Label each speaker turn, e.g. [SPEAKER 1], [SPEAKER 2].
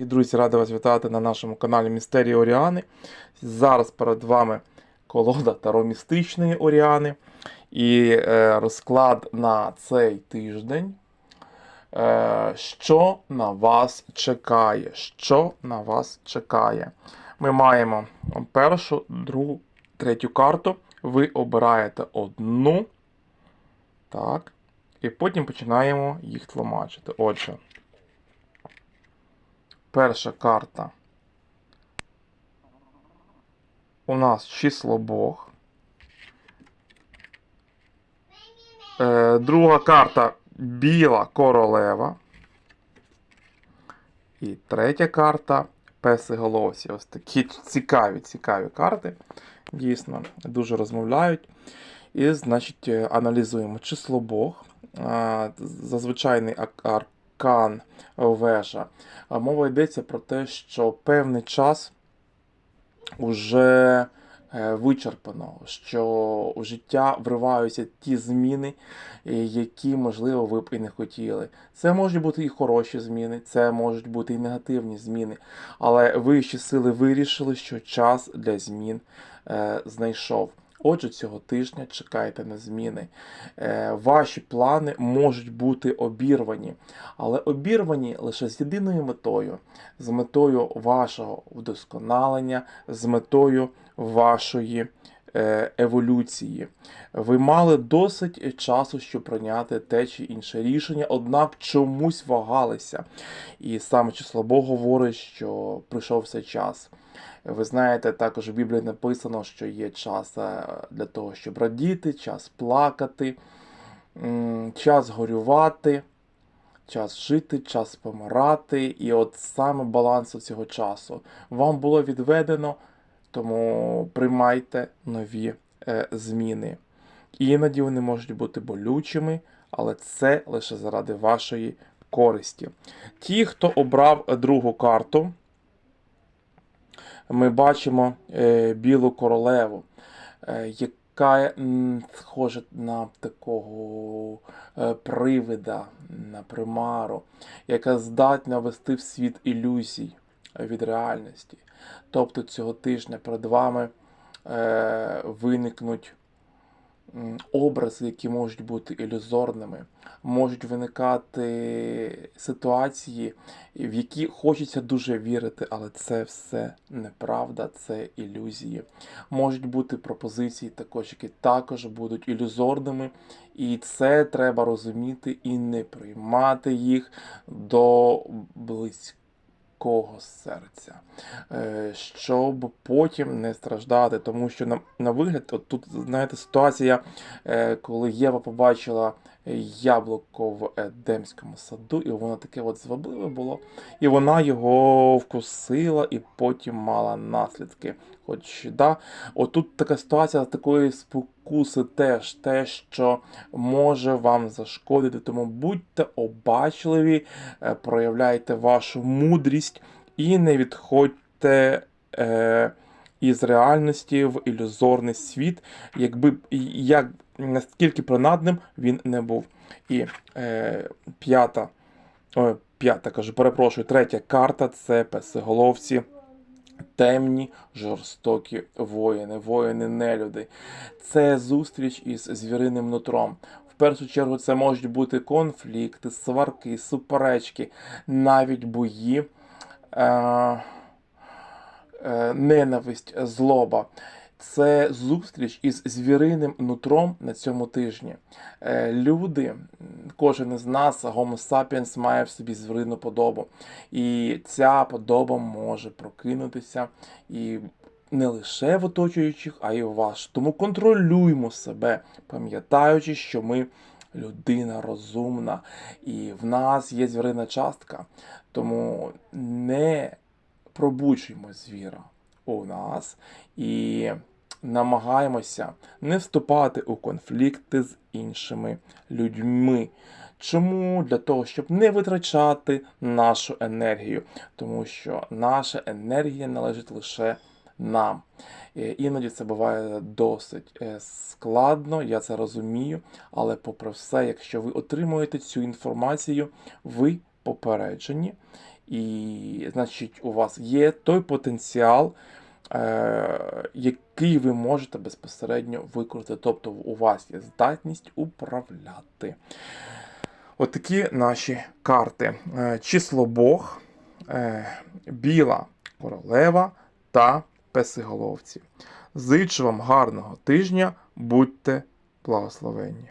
[SPEAKER 1] І, Друзі, радий вас вітати на нашому каналі Містерії Оріани. Зараз перед вами колода таромістичної Оріани. І е, розклад на цей тиждень. Е, що на вас чекає? Що на вас чекає? Ми маємо першу, другу, третю карту. Ви обираєте одну. Так. І потім починаємо їх тлумачити. Отже. Перша карта. У нас число Бог. Е, друга карта Біла королева. І третя карта Песиголовці. Ось такі цікаві, цікаві карти. Дійсно, дуже розмовляють. І, значить, е, аналізуємо число Бог. Е, Зазвичайний ак- аркан вежа. Мова йдеться про те, що певний час вже е, вичерпано, що у життя вриваються ті зміни, е, які, можливо, ви б і не хотіли. Це можуть бути і хороші зміни, це можуть бути і негативні зміни. Але вищі сили вирішили, що час для змін е, знайшов. Отже, цього тижня чекайте на зміни. Е, ваші плани можуть бути обірвані, але обірвані лише з єдиною метою, з метою вашого вдосконалення, з метою вашої еволюції. Ви мали досить часу, щоб прийняти те чи інше рішення, однак чомусь вагалися. І саме число Бог говорить, що прийшов цей час. Ви знаєте, також в Біблії написано, що є час е, для того, щоб радіти, час плакати, час горювати, час жити, час помирати. І от саме баланс цього часу вам було відведено, тому приймайте нові е, зміни. Іноді вони можуть бути болючими, але це лише заради вашої користі. Ті, хто обрав другу карту, ми бачимо е, білу королеву, е, яка м, схожа на такого е, привида, на примару, яка здатна вести в світ ілюзій від реальності. Тобто цього тижня перед вами е, виникнуть образи, які можуть бути ілюзорними, можуть виникати ситуації, в які хочеться дуже вірити, але це все неправда, це ілюзії. Можуть бути пропозиції також, які також будуть ілюзорними, і це треба розуміти і не приймати їх до близького серця, е, щоб потім не страждати. Тому що на, на вигляд, от тут, знаєте, ситуація, е, коли Єва побачила яблуко в Едемському саду, і воно таке от звабливе було. І вона його вкусила і потім мала наслідки. Хоч да, отут така ситуація такої спокуси теж те, що може вам зашкодити. Тому будьте обачливі, е, проявляйте вашу мудрість і не відходьте. Е, із реальності в ілюзорний світ, якби як наскільки принадним він не був. І е, п'ята, ой, п'ята кажу, перепрошую, третя карта це песиголовці. Темні, жорстокі воїни, воїни-нелюди. Це зустріч із звіриним нутром. В першу чергу це можуть бути конфлікти, сварки, суперечки, навіть бої, е, е, ненависть, злоба. Це зустріч із звіриним нутром на цьому тижні. Е, Люди, кожен із нас, Homo sapiens, має в собі звірину подобу. І ця подоба може прокинутися і не лише в оточуючих, а й у вас. Тому контролюймо себе, пам'ятаючи, що ми людина розумна, і в нас є звірина частка. Тому не пробуджуємо звіра у нас і намагаємося не вступати у конфлікти з іншими людьми. Чому? Для того, щоб не витрачати нашу енергію, тому що наша енергія належить лише нам. Е, Іноді це буває досить е, складно, я це розумію, але попри все, якщо ви отримуєте цю інформацію, ви попереджені І, значить, у вас є той потенціал, е, який ви можете безпосередньо використати. Тобто у вас є здатність управляти. Отакі наші карти. Е, Число Бог, е, Біла королева та песиголовці. Зичу вам гарного тижня, будьте благословенні.